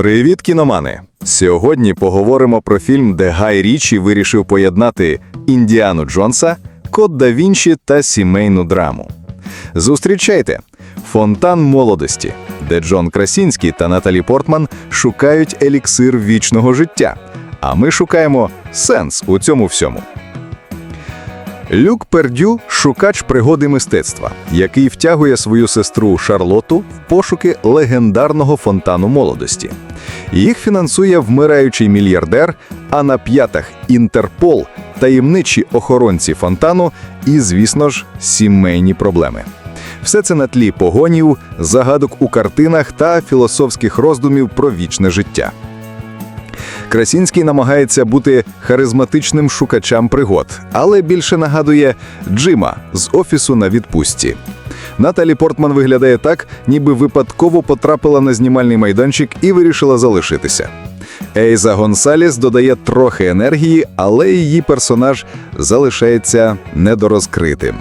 Привіт, кіномани! Сьогодні поговоримо про фільм, де Гай Річі вирішив поєднати Індіану Джонса, Код да Вінчі та сімейну драму. Зустрічайте Фонтан молодості, де Джон Красінський та Наталі Портман шукають еліксир вічного життя. А ми шукаємо сенс у цьому всьому. Люк Пердю шукач пригоди мистецтва, який втягує свою сестру Шарлоту в пошуки легендарного фонтану молодості. Їх фінансує вмираючий мільярдер, а на п'ятах Інтерпол, таємничі охоронці фонтану і, звісно ж, сімейні проблеми. Все це на тлі погонів, загадок у картинах та філософських роздумів про вічне життя. Красінський намагається бути харизматичним шукачам пригод, але більше нагадує Джима з офісу на відпустці. Наталі Портман виглядає так, ніби випадково потрапила на знімальний майданчик і вирішила залишитися. Ейза Гонсаліс додає трохи енергії, але її персонаж залишається недорозкритим.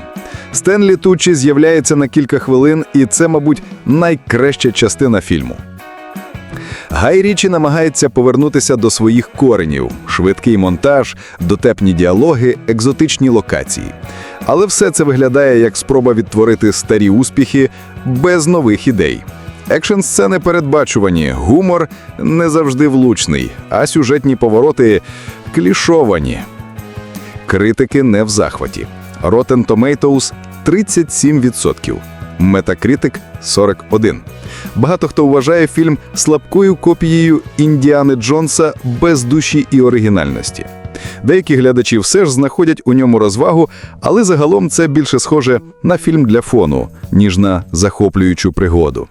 Стенлі Тучі з'являється на кілька хвилин, і це, мабуть, найкраща частина фільму. Гай Річі намагається повернутися до своїх коренів: швидкий монтаж, дотепні діалоги, екзотичні локації. Але все це виглядає як спроба відтворити старі успіхи без нових ідей. Екшн сцени передбачувані, гумор не завжди влучний, а сюжетні повороти клішовані. Критики не в захваті. Rotten Tomatoes – 37%. Metacritic – 41. Багато хто вважає фільм слабкою копією Індіани Джонса без душі і оригінальності. Деякі глядачі все ж знаходять у ньому розвагу, але загалом це більше схоже на фільм для фону, ніж на захоплюючу пригоду.